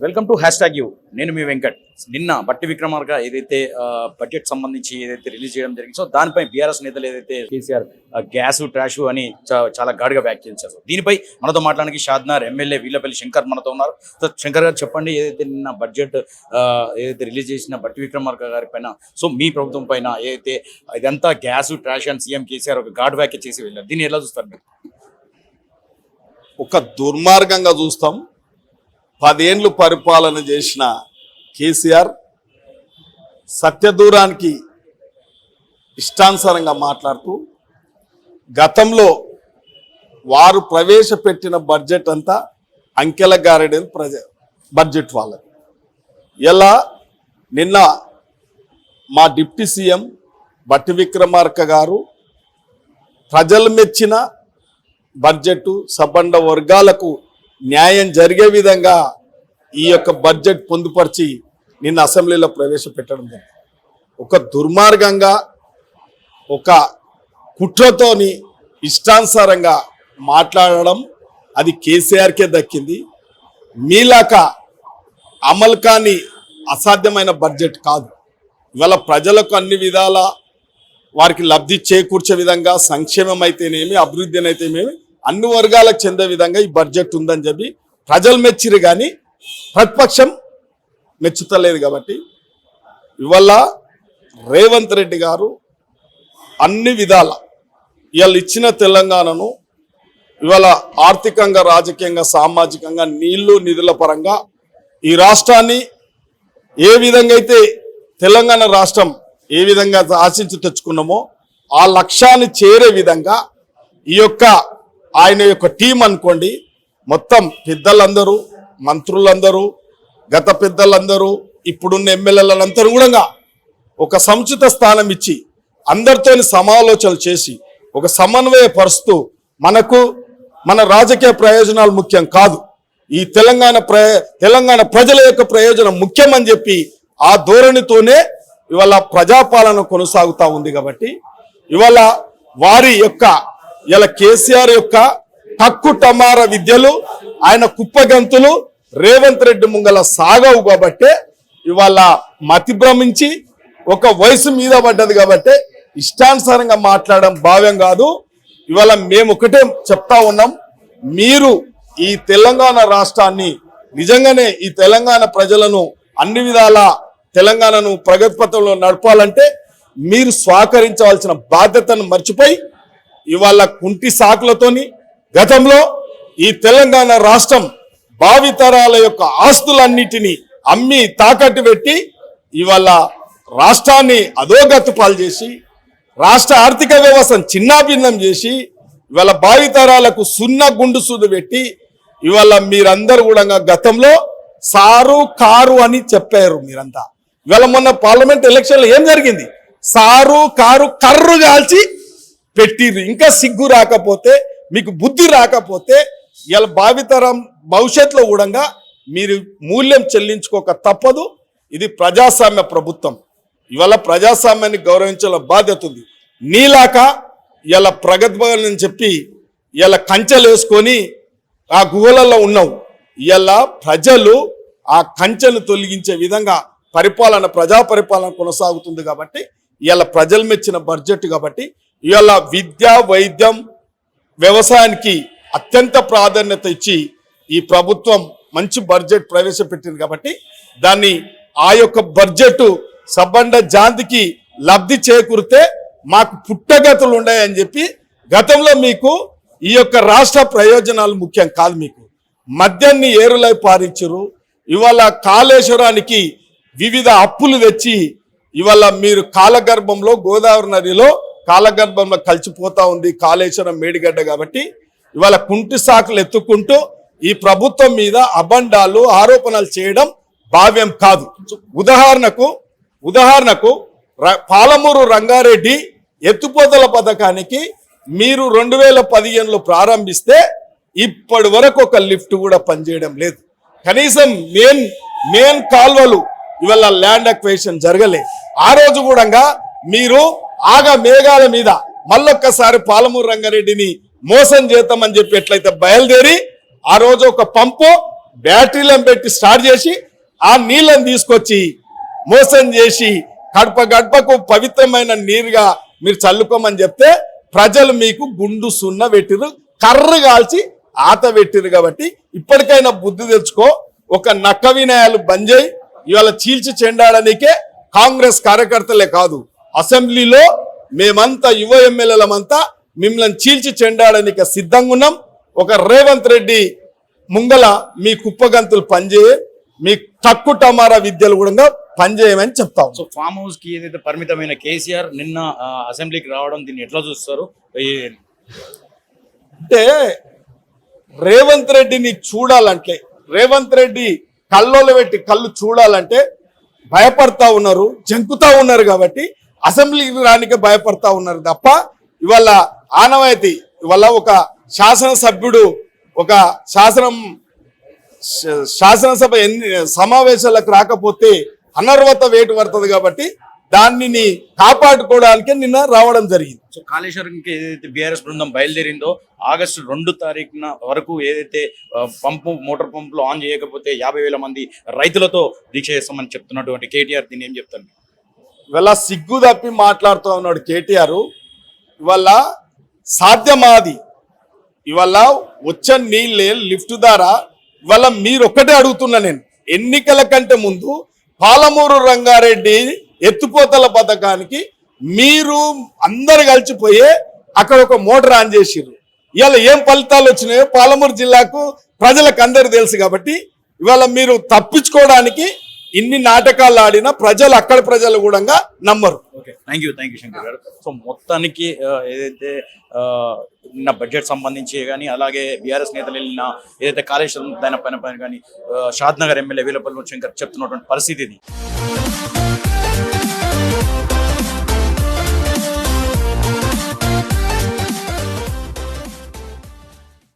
Welcome to hashtag you నేను మీ వెంకట్. నిన్న బట్టి విక్రమార్క ఏదైతే బడ్జెట్ సంబంధించి ఏదైతే రిలీజ్ చేయడం జరిగింది సో దానిపై బీఆర్ఎస్ నేతలు ఏదైతే కేసీఆర్ గ్యాస్ ట్రాష్ అని చా- చాలా ఘాటుగా వ్యాఖ్యానించారు. దీనిపై మనతో మాట్లాడడానికి షాద్నార్ ఎమ్మెల్యే వీళ్ళపల్లి శంకర్ మనతో ఉన్నారు. సో శంకర్ గారు చెప్పండి ఏదైతే నిన్న బడ్జెట్ ఏదైతే రిలీజ్ చేసిన బట్టి విక్రమార్క గారి పైన సో మీ ప్రభుత్వం పైన ఏదైతే ఇదంతా గ్యాస్ ట్రాష్ అని సీఎం కేసీఆర్ ఒక ఘాటు వ్యాఖ్య చేసి వెళ్ళారు. దీన్ని ఎలా చూస్తారు ఒక దుర్మార్గంగా చూస్తాం. పదేండ్లు పరిపాలన చేసిన కేసీఆర్ సత్యదూరానికి ఇష్టానుసారంగా మాట్లాడుతూ గతంలో వారు ప్రవేశపెట్టిన బడ్జెట్ అంతా అంకెల గారెడని ప్రజ బడ్జెట్ వాళ్ళది. ఎలా? నిన్న మా డిప్టీ సీఎం బట్టి విక్రమార్క గారు ప్రజలు మెచ్చిన బడ్జెట్ సబండ వర్గాలకు న్యాయం జరిగే విధంగా ఈ యొక్క బడ్జెట్ పొందుపరిచి నిన్న అసెంబ్లీలో ప్రవేశపెట్టడం జరిగింది. ఒక దుర్మార్గంగా ఒక కుట్రతోని ఇష్టానుసారంగా మాట్లాడడం అది కేసీఆర్కే దక్కింది. మీలాక అమలు కాని అసాధ్యమైన బడ్జెట్ కాదు. ఇవాళ ప్రజలకు అన్ని విధాల వారికి లబ్ధి చేకూర్చే విధంగా సంక్షేమం అయితేనేమి అభివృద్ధి అయితేనేమి అన్ని వర్గాలకు చెందే విధంగా ఈ బడ్జెట్ ఉందని చెప్పి ప్రజలు మెచ్చిరు కానీ ప్రతిపక్షం మెచ్చుతలేదు కాబట్టి ఇవాళ రేవంత్ రెడ్డి గారు అన్ని విధాల ఇవాళ ఇచ్చిన తెలంగాణను ఇవాళ ఆర్థికంగా రాజకీయంగా సామాజికంగా నీళ్ళు నిధుల పరంగా ఈ రాష్ట్రాన్ని ఏ విధంగా అయితే తెలంగాణ రాష్ట్రం ఏ విధంగా ఆశించి తెచ్చుకున్నామో ఆ లక్ష్యాన్ని చేరే విధంగా ఈ యొక్క ఆయన యొక్క టీం అనుకోండి మొత్తం పెద్దలందరూ మంత్రులందరూ గత పెద్దలందరూ ఇప్పుడున్న ఎమ్మెల్యేలందరూ కూడా ఒక సముచిత స్థానం ఇచ్చి అందరితో సమాలోచనలు చేసి ఒక సమన్వయపరుస్తూ మనకు మన రాజకీయ ప్రయోజనాలు ముఖ్యం కాదు. ఈ తెలంగాణ ప్ర తెలంగాణ ప్రజల యొక్క ప్రయోజనం ముఖ్యమని చెప్పి ఆ ధోరణితోనే ఇవాళ ప్రజాపాలన కొనసాగుతా ఉంది కాబట్టి ఇవాళ వారి యొక్క ఇలా కేసీఆర్ యొక్క హక్కు టమార విద్యలు ఆయన కుప్పగంతులు రేవంత్ రెడ్డి ముంగల సాగవు కాబట్టే ఇవాళ మతి భ్రమించి ఒక వయసు మీద పడ్డది కాబట్టి ఇష్టానుసారంగా మాట్లాడడం భావ్యం కాదు. ఇవాళ మేము ఒకటే చెప్తా ఉన్నాం మీరు ఈ తెలంగాణ రాష్ట్రాన్ని నిజంగానే ఈ తెలంగాణ ప్రజలను అన్ని విధాల తెలంగాణను ప్రగతి పథంలో నడపాలంటే మీరు స్వాకరించవలసిన బాధ్యతను మర్చిపోయి ఇవాళ కుంటి సాకులతోని గతంలో ఈ తెలంగాణ రాష్ట్రం భావితరాల యొక్క ఆస్తులన్నిటినీ అమ్మి తాకట్టు పెట్టి ఇవాళ రాష్ట్రాన్ని అధోగతి పాలు చేసి రాష్ట్ర ఆర్థిక వ్యవస్థను చిన్నాభిన్నం చేసి ఇవాళ భావితరాలకు సున్నా గుండు సూదు పెట్టి ఇవాళ మీరందరూ కూడా గతంలో సారు కారు అని చెప్పారు మీరంతా. ఇవాళ మొన్న పార్లమెంట్ ఎలక్షన్లో ఏం జరిగింది? సారు కారు కర్రు కాల్చి పెట్టిర్రు. ఇంకా సిగ్గు రాకపోతే మీకు బుద్ధి రాకపోతే ఇలా భావితరం భవిష్యత్తులో కూడా మీరు మూల్యం చెల్లించుకోక తప్పదు. ఇది ప్రజాస్వామ్య ప్రభుత్వం. ఇవాళ ప్రజాస్వామ్యాన్ని గౌరవించాల బాధ్యత ఉంది. నీలాక ఇలా ప్రగతిభవన్ చెప్పి ఇలా కంచెలు వేసుకొని ఆ గుహలలో ఉన్నావు. ఇలా ప్రజలు ఆ కంచెను తొలగించే విధంగా పరిపాలన ప్రజా పరిపాలన కొనసాగుతుంది కాబట్టి ఇలా ప్రజలు మెచ్చిన బడ్జెట్ కాబట్టి ఇవాళ విద్య వైద్యం వ్యవసాయానికి అత్యంత ప్రాధాన్యత ఇచ్చి ఈ ప్రభుత్వం మంచి బడ్జెట్ ప్రవేశపెట్టింది కాబట్టి దాన్ని ఆ యొక్క బడ్జెట్ సబ్బండ జాంతికి లబ్ధి చేకూరితే మాకు పుట్టగతులు ఉన్నాయని చెప్పి గతంలో మీకు ఈ యొక్క రాష్ట్ర ప్రయోజనాలు ముఖ్యం కాదు మీకు. మద్యాన్ని ఏరులై పారించరు ఇవాళ కాళేశ్వరానికి వివిధ అప్పులు తెచ్చి ఇవాళ మీరు కాలగర్భంలో గోదావరి నదిలో కాలగర్భంలో కలిసిపోతా ఉంది కాళేశ్వరం మేడిగడ్డ కాబట్టి ఇవాళ కుంటి సాకులు ఎత్తుకుంటూ ఈ ప్రభుత్వం మీద అబండాలు ఆరోపణలు చేయడం భావ్యం కాదు. ఉదాహరణకు ఉదాహరణకు ర- పాలమూరు రంగారెడ్డి ఎత్తుపోతల పథకానికి మీరు రెండు వేల పదిహేనులో ప్రారంభిస్తే ఇప్పటి వరకు ఒక లిఫ్ట్ కూడా పనిచేయడం లేదు. కనీసం మెయిన్ మెయిన్ కాల్వలు ఇవాళ ల్యాండ్ అక్వేషన్ జరగలే. ఆ రోజు కూడా మీరు ఆగ మేఘాల మీద మళ్ళొక్కసారి పాలమూరు రంగారెడ్డిని మోసం చేద్దామని చెప్పి ఎట్లయితే బయలుదేరి ఆ రోజు ఒక పంపు బ్యాటరీలను పెట్టి స్టార్ట్ చేసి ఆ నీళ్ళని తీసుకొచ్చి మోసం చేసి గడప గడపకు పవిత్రమైన నీరుగా మీరు చల్లుకోమని చెప్తే ప్రజలు మీకు గుండు సున్న పెట్టిరు కర్ర కాల్చి ఆత పెట్టిరు కాబట్టి ఇప్పటికైనా బుద్ధి తెచ్చుకో ఒక నక్క వినయాలు బంద్ చేయి ఇవాళ చీల్చి చెండాడనికే కాంగ్రెస్ కార్యకర్తలే కాదు. అసెంబ్లీలో మేమంతా యువ ఎమ్మెల్యేలమంతా మిమ్మల్ని చీల్చి చెండాడనిక సిద్ధంగా ఉన్నాం. ఒక రేవంత్ రెడ్డి ముంగల మీ కుప్పగంతులు పనిచేయ మీ తక్కు టమారా విద్యలు కూడా పనిచేయమని చెప్తాం సో ఫామ్ హౌస్కి ఏదైతే పరిమితమైన కేసీఆర్ నిన్న అసెంబ్లీకి రావడం దీన్ని ఎట్లా చూస్తారు? అంటే రేవంత్ రెడ్డిని చూడాలంటే రేవంత్ రెడ్డి కల్లోలు పెట్టి కళ్ళు చూడాలంటే భయపడతా ఉన్నారు జంకుతా ఉన్నారు కాబట్టి అసెంబ్లీకి రానికే భయపడతా ఉన్నారు తప్ప ఇవాళ ఆనవాయితీ ఇవాళ ఒక శాసనసభ్యుడు ఒక శాసనం శాసనసభ ఎన్ని సమావేశాలకు రాకపోతే అనర్వత వేటు పడుతుంది కాబట్టి దానిని కాపాడుకోవడానికి నిన్న రావడం జరిగింది. సో కాళేశ్వరంకి ఏదైతే బీఆర్ఎస్ బృందం బయలుదేరిందో ఆగస్టు రెండు తారీఖున వరకు ఏదైతే పంపు మోటార్ పంపులు ఆన్ చేయకపోతే యాభై వేల మంది రైతులతో దీక్ష చేస్తామని చెప్తున్నటువంటి కేటీఆర్ దీన్ని ఏం చెప్తాను ఇవాళ సిగ్గు తప్పి మాట్లాడుతూ ఉన్నాడు కేటీఆర్. ఇవాళ సాధ్యమాది. ఇవాళ వచ్చే నీళ్ళే లిఫ్ట్ ద్వారా ఇవాళ మీరు ఒక్కటే అడుగుతున్నా నేను. ఎన్నికల కంటే ముందు పాలమూరు రంగారెడ్డి ఎత్తుపోతల పథకానికి మీరు అందరు కలిసిపోయే అక్కడ ఒక మోటార్ ఆన్ చేసిర్రు. ఇవాళ ఏం ఫలితాలు వచ్చినాయో పాలమూరు జిల్లాకు ప్రజలకు అందరు తెలుసు కాబట్టి ఇవాళ మీరు తప్పించుకోవడానికి ఇన్ని నాటకాలు ఆడినా ప్రజలు అక్కడ ప్రజలు కూడా నమ్మరు. Okay thank you thank you Shankar గారు. సో మొత్తానికి ఏదైతే నిన్న బడ్జెట్ సంబంధించి కానీ అలాగే బీఆర్ఎస్ నేతలు వెళ్ళిన ఏదైతే కాళేశ్వరం దానిపైన పైన కానీ షాద్ నగర్ ఎమ్మెల్యే వీలపల్లి శంకర్ చెప్తున్నటువంటి పరిస్థితి ఇది.